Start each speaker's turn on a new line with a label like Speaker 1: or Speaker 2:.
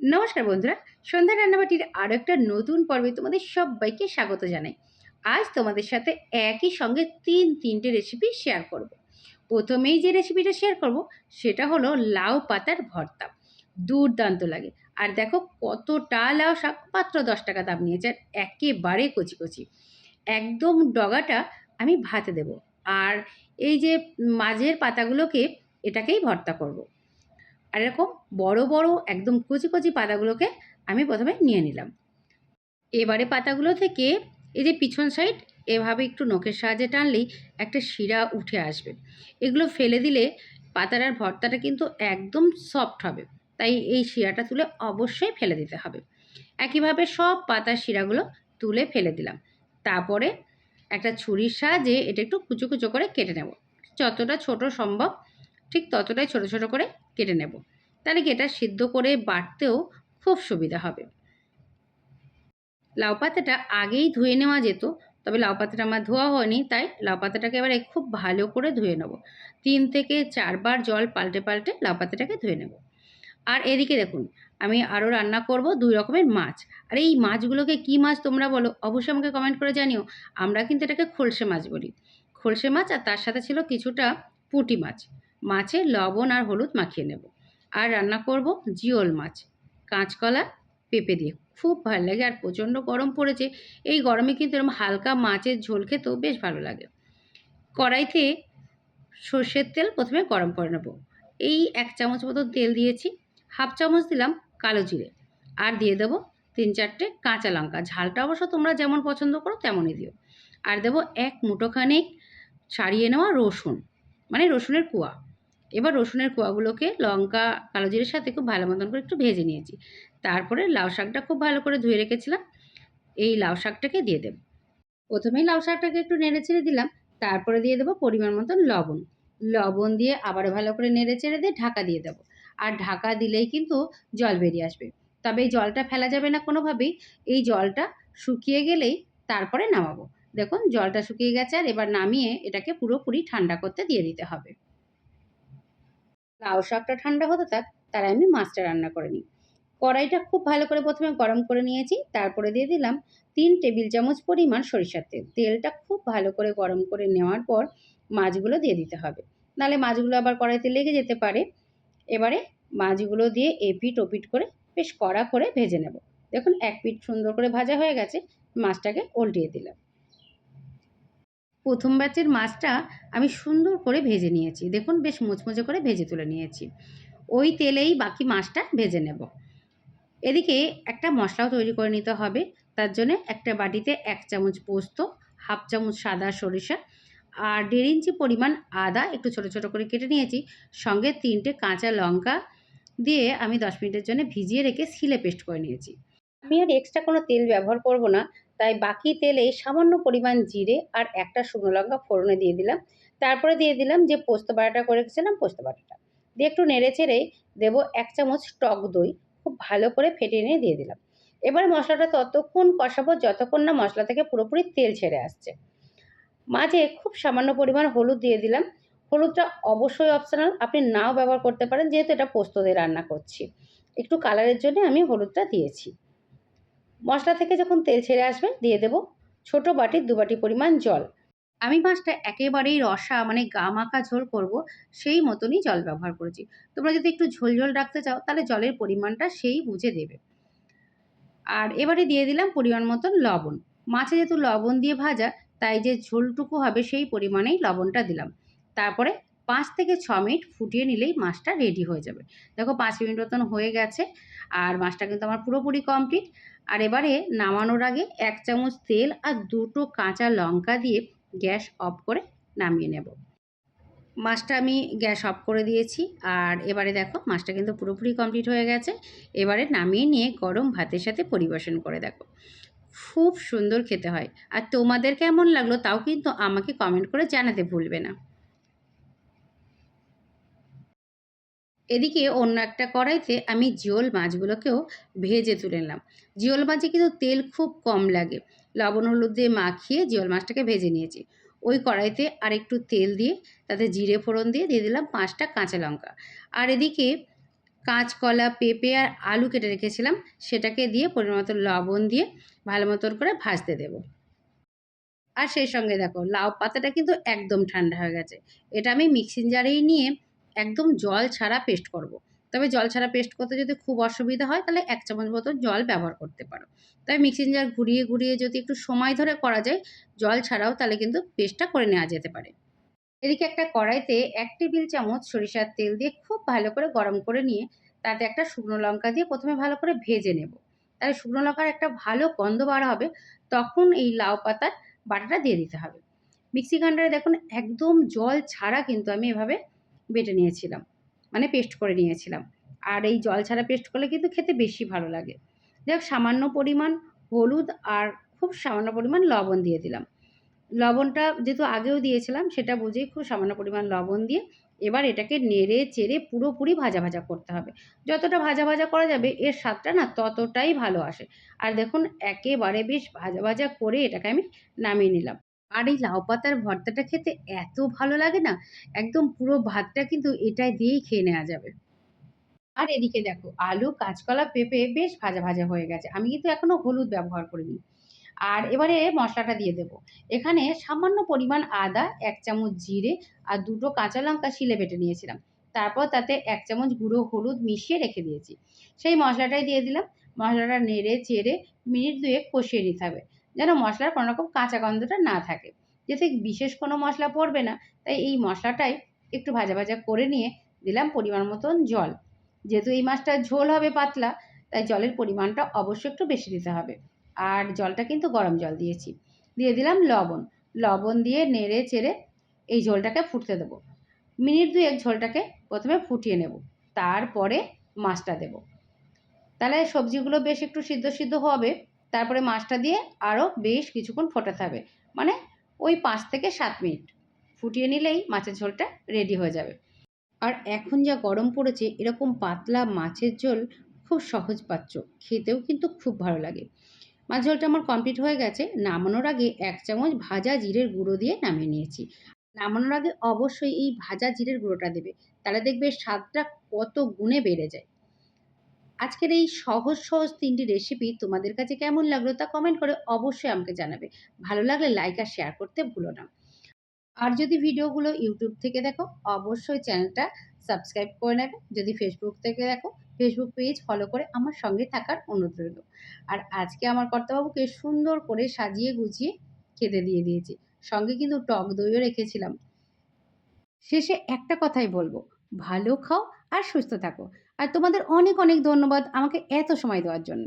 Speaker 1: নমস্কার বন্ধুরা, সন্ধ্যা রান্নাবাটির আরও একটা নতুন পর্বে তোমাদের সবাইকে স্বাগত জানাই। আজ তোমাদের সাথে একই সঙ্গে তিন তিনটে রেসিপি শেয়ার করব। প্রথমেই যে রেসিপিটা শেয়ার করব, সেটা হলো লাউ পাতার ভর্তা। দুর্দান্ত লাগে। আর দেখো কতটা লাউ শাক, মাত্র দশ টাকা দাম নিয়েছে, আর একেবারে কচি কচি। একদম ডগাটা আমি ভাতে দেব। আর এই যে মাঝের পাতাগুলোকে এটাকেই ভর্তা করব। আর এরকম বড় বড় একদম কচি কচি পাতাগুলোকে আমি প্রথমে নিয়ে নিলাম। এবারে পাতাগুলো থেকে এই যে পিছন সাইড এভাবে একটু নখের সাহায্যে টানলেই একটা শিরা উঠে আসবে। এগুলো ফেলে দিলে পাতার আর ভর্তাটা কিন্তু একদম সফট হবে। তাই এই শিরাটা তুলে অবশ্যই ফেলে দিতে হবে। একইভাবে সব পাতার শিরাগুলো তুলে ফেলে দিলাম। তারপরে একটা ছুরির সাহায্যে এটা একটু কুচো কুচো করে কেটে নেব। যতটা ছোট সম্ভব ঠিক ততটাই ছোট ছোট করে কেটে নেব। তাহলে কি এটা সিদ্ধ করে বাটতেও খুব সুবিধা হবে। লাউ পাতাটা আগেই ধুয়ে নেওয়া যেত, তবে লাউ পাতাটা আমার ধোয়া হয়নি, তাই লাউ পাতাটাকে এবারে খুব ভালো করে ধুয়ে নেব। তিন থেকে চারবার জল পাল্টে পাল্টে লাউ পাতাটাকে ধুয়ে নেব। আর এদিকে দেখুন, আমি আরও রান্না করব দুই রকমের মাছ। আর এই মাছগুলোকে কি মাছ তোমরা বলো, অবশ্যই আমাকে কমেন্ট করে জানিও। আমরা কিন্তু এটাকে খোলসে মাছ বলি। খোলসে মাছ আর তার সাথে ছিল কিছুটা পুঁটি মাছ। মাছে লবণ আর হলুদ মাখিয়ে নেব। আর রান্না করব জিওল মাছ। কাঁচকলা, পেঁপে দিয়ে। খুব ভালো লাগে আর প্রচণ্ড গরম পড়েছে। এই গরমে কিন্তু এরকম হালকা মাছের ঝোল খেতেও বেশ ভালো লাগে। কড়াইতে সর্ষের তেল প্রথমে গরম করে নেব। এই এক চামচ মতো তেল দিয়েছি। হাফ চামচ দিলাম কালো জিরে। আর দিয়ে দেবো তিন চারটে কাঁচা লঙ্কা। ঝালটা অবশ্য তোমরা যেমন পছন্দ করো তেমনই দিও। আর দেবো এক মুঠোখানেক ছাড়িয়ে নেওয়া রসুন মানে রসুনের কুয়া। এবার রসুনের কোয়াগুলোকে লঙ্কা, কালো জিরের সাথে খুব ভালো মতন করে একটু ভেজে নিয়েছি। তারপরে লাউ শাকটা খুব ভালো করে ধুয়ে রেখেছিলাম। এই লাউ শাকটাকে দিয়ে দেব। প্রথমেই লাউ শাকটাকে একটু নেড়ে ছেড়ে দিলাম। তারপরে দিয়ে দেবো পরিমাণ মতন লবণ। লবণ দিয়ে আবার ভালো করে নেড়ে চেড়ে দিয়ে ঢাকা দিয়ে দেবো। আর ঢাকা দিলেই কিন্তু জল বেরিয়ে আসবে। তবে এই জলটা ফেলা যাবে না কোনোভাবেই। এই জলটা শুকিয়ে গেলেই তারপরে নামাবো। দেখুন, জলটা শুকিয়ে গেছে আর এবার নামিয়ে এটাকে পুরোপুরি ঠান্ডা করতে দিয়ে দিতে হবে। লাউ শাকটা ঠান্ডা হতে থাক, তার আমি মাছটা রান্না করে নিই। কড়াইটা খুব ভালো করে প্রথমে গরম করে নিয়েছি, তারপরে দিয়ে দিলাম তিন টেবিল চামচ পরিমাণ সরিষার তেল। তেলটা খুব ভালো করে গরম করে নেওয়ার পর মাছগুলো দিয়ে দিতে হবে। নাহলে মাছগুলো আবার কড়াইতে লেগে যেতে পারে। এবারে মাছগুলো দিয়ে এপিট ওপিট করে বেশ কড়া করে ভেজে নেব। দেখুন, এক পিঠ সুন্দর করে ভাজা হয়ে গেছে, মাছটাকে উল্টিয়ে দিলাম। প্রথম ব্যাচের মাছটা আমি সুন্দর করে ভেজে নিয়েছি। দেখুন, বেশ মুচমুচে করে ভেজে তুলে নিয়েছি। ওই তেলেই বাকি মাছটা ভেজে নেব। এদিকে একটা মশলাও তৈরি করে নিতে হবে। তার জন্য একটা বাটিতে এক চামচ পোস্ত, হাফ চামচ সাদা সরিষা আর দেড় ইঞ্চি পরিমাণ আদা একটু ছোট ছোট করে কেটে নিয়েছি। সঙ্গে তিনটে কাঁচা লঙ্কা দিয়ে আমি দশ মিনিটের জন্য ভিজিয়ে রেখে সিলে পেস্ট করে নিয়েছি। আমি আর এক্সট্রা কোনো তেল ব্যবহার করব না। তাই বাকি তেলে সামান্য পরিমাণ জিরে আর একটা শুকনো লঙ্কা ফোড়নে দিয়ে দিলাম। তারপরে দিয়ে দিলাম যে পোস্ত বাটাটা করে রেখেছিলাম পোস্ত বাটাটা। দিয়ে একটু নেড়ে ছেড়ে দেবো এক চামচ টক দই, খুব ভালো করে ফেটে নিয়ে দিয়ে দিলাম। এবার মশলাটা ততক্ষণ কষাবো যতক্ষণ না মশলা থেকে পুরোপুরি তেল ছেড়ে আসছে। মাঝে খুব সামান্য পরিমাণ হলুদ দিয়ে দিলাম। হলুদটা অবশ্যই অপশনাল আপনি নাও ব্যবহার করতে পারেন, যেহেতু এটা পোস্ত দিয়ে রান্না করছি। একটু কালারের জন্য আমি হলুদটা দিয়েছি। মশলা থেকে যখন তেল ছেড়ে আসবে, দিয়ে দেবো ছোট বাটির দু বাটি পরিমাণ জল। আমি মাছটা একেবারেই রসা মানে গা মাখা ঝোল করব, সেই মতনই জল ব্যবহার করেছি। তোমরা যদি একটু ঝোল ঝোল রাখতে চাও, তাহলে জলের পরিমাণটা সেই বুঝে দেবে। আর এবারে দিয়ে দিলাম পরিমাণ মতন লবণ। মাছে যেহেতু লবণ দিয়ে ভাজা, তাই যে ঝোলটুকু হবে সেই পরিমাণেই লবণটা দিলাম। তারপরে পাঁচ থেকে ছ মিনিট ফুটিয়ে নিলেই মাছটা রেডি হয়ে যাবে। দেখো পাঁচ মিনিট মতন হয়ে গেছে আর মাছটা কিন্তু আমার পুরোপুরি কমপ্লিট আর এবারে নামানোর আগে এক চামচ তেল আর দুটো কাঁচা লঙ্কা দিয়ে গ্যাস অফ করে নামিয়ে নেব। মাছটা আমি গ্যাস অফ করে দিয়েছি আর এবারে দেখো মাছটা কিন্তু পুরোপুরি কমপ্লিট হয়ে গেছে। এবারে নামিয়ে নিয়ে গরম ভাতের সাথে পরিবেশন করে দেখো। খুব সুন্দর খেতে হয়। আর তোমাদের কেমন লাগল তাও কিন্তু আমাকে কমেন্ট করে জানাতে ভুলবে না। এদিকে অন্য একটা কড়াইতে আমি জিওল মাছগুলোকেও ভেজে তুলে নিলাম। জিওল মাছে কিন্তু তেল খুব কম লাগে। লবণ, হলুদ দিয়ে মাখিয়ে জিওল মাছটাকে ভেজে নিয়েছি। ওই কড়াইতে আর একটু তেল দিয়ে, তাতে জিরে ফোড়ন দিয়ে দিয়ে দিলাম পাঁচটা কাঁচা লঙ্কা। আর এদিকে কাঁচকলা, পেঁপে আর আলু কেটে রেখেছিলাম, সেটাকে দিয়ে পরিমাণ লবণ দিয়ে ভালো মতন করে ভাজতে দেবো। আর সেই সঙ্গে দেখো, লাউ পাতাটা কিন্তু একদম ঠান্ডা হয়ে গেছে। এটা আমি মিক্সিং জারেই নিয়ে একদম জল ছাড়া পেস্ট করব। তবে জল ছাড়া পেস্ট করতে যদি খুব অসুবিধা হয়, তাহলে এক চামচ মতো জল ব্যবহার করতে পারো। তবে মিক্সিং জার ঘুরিয়ে ঘুরিয়ে যদি একটু সময় ধরে করা যায়, জল ছাড়াও তাহলে কিন্তু পেস্টটা করে নেওয়া যেতে পারে। এদিকে একটা কড়াইতে এক টেবিল চামচ সরিষার তেল দিয়ে খুব ভালো করে গরম করে নিয়ে, তাতে একটা শুকনো লঙ্কা দিয়ে প্রথমে ভালো করে ভেজে নেব। তাহলে শুকনো লঙ্কার একটা ভালো গন্ধ বার হবে, তখন এই লাউ পাতার বাটাটা দিয়ে দিতে হবে। মিক্সি গ্রাইন্ডারে দেখুন, একদম জল ছাড়া কিন্তু আমি এভাবে বেটে নিয়েছিলাম মানে পেস্ট করে নিয়েছিলাম। আর এই জল ছাড়া পেস্ট করলে কিন্তু খেতে বেশি ভালো লাগে। যাক সামান্য পরিমাণ হলুদ আর খুব সামান্য পরিমাণ লবণ দিয়ে দিলাম। লবণটা যেহেতু আগেও দিয়েছিলাম, সেটা বুঝেই খুব সামান্য পরিমাণ লবণ দিয়ে এবার এটাকে নেড়ে চেড়ে পুরোপুরি ভাজা ভাজা করতে হবে। যতটা ভাজা ভাজা করা যাবে, এর স্বাদটা না ততটাই ভালো আসে। আর দেখুন, একেবারে বেশ ভাজা ভাজা করে এটাকে আমি নামিয়ে নিলাম। আর এই লাউ পাতার ভর্তাটা খেতে এত ভালো লাগে না, একদম পুরো ভাতটা কিন্তু এটাই দিয়েই খেয়ে নেওয়া যাবে। আর এদিকে দেখো, আলু, কাঁচকলা, পেঁপে বেশ ভাজা ভাজা হয়ে গেছে। আমি কিন্তু এখনও হলুদ ব্যবহার করিনি। আর এবারে মশলাটা দিয়ে দেবো। এখানে সামান্য পরিমাণ আদা, এক চামচ জিরে আর দুটো কাঁচা লঙ্কা শিলে বেটে নিয়েছিলাম। তারপর তাতে এক চামচ গুঁড়ো হলুদ মিশিয়ে রেখে দিয়েছি। সেই মশলাটাই দিয়ে দিলাম। মশলাটা নেড়ে চেড়ে মিনিট দুয়েক কষিয়ে নিতে হবে। যেন মশলার কোনো রকম কাঁচা গন্ধটা না থাকে। যেতে বিশেষ কোনো মশলা পড়বে না। তাই এই মশলাটাই একটু ভাজা ভাজা করে নিয়ে দিলাম পরিমাণ মতন জল। যেহেতু এই মাছটা ঝোল হবে পাতলা, তাই জলের পরিমাণটা অবশ্যই একটু বেশি দিতে হবে। আর জলটা কিন্তু গরম জল দিয়েছি। দিয়ে দিলাম লবণ। লবণ দিয়ে নেড়ে চেড়ে এই ঝোলটাকে ফুটতে দেবো। মিনিট দুয়েক ঝোলটাকে প্রথমে ফুটিয়ে নেব। তারপরে মাছটা দেব। তাহলে সবজিগুলো বেশ একটু সিদ্ধ সিদ্ধ হবে। তারপরে মাছটা দিয়ে আরও বেশ কিছুক্ষণ ফোটাতে হবে। মানে ওই পাঁচ থেকে সাত মিনিট। ফুটিয়ে নিলেই মাছের ঝোলটা রেডি হয়ে যাবে। আর এখন যা গরম পড়েছে, এরকম পাতলা মাছের ঝোল খুব সহজ পাচ্ছ। খেতেও কিন্তু খুব ভালো লাগে। মাছ ঝোলটা আমার কমপ্লিট হয়ে গেছে। নামানোর আগে এক চামচ ভাজা জিরের গুঁড়ো দিয়ে নামিয়ে নিয়েছি। নামানোর আগে অবশ্যই এই ভাজা জিরের গুঁড়োটা দেবে। তাহলে দেখবে স্বাদটা কত গুণে বেড়ে যায়। আজকের এই সহজ সহজ তিনটি রেসিপি তোমাদের কাছে কেমন লাগল তা কমেন্ট করে অবশ্যই আমাকে জানাবে। ভালো লাগলে লাইক আর শেয়ার করতে ভুলো না। আর যদি ভিডিওগুলো ইউটিউব থেকে দেখো, অবশ্যই চ্যানেলটা সাবস্ক্রাইব করে নেবে। যদি ফেসবুক থেকে দেখো ফেসবুক পেজ ফলো করে আমার সঙ্গে থাকার অনুরোধ রইল। আর আজকে আমার কর্তাবাবুকে সুন্দর করে সাজিয়ে গুছিয়ে খেতে দিয়ে দিয়েছি। সঙ্গে কিন্তু টক দইও রেখেছিলাম। শেষে একটা কথাই বলব, ভালো খাও আর সুস্থ থাকো। আর তোমাদের অনেক অনেক ধন্যবাদ আমাকে এত সময় দেওয়ার জন্য।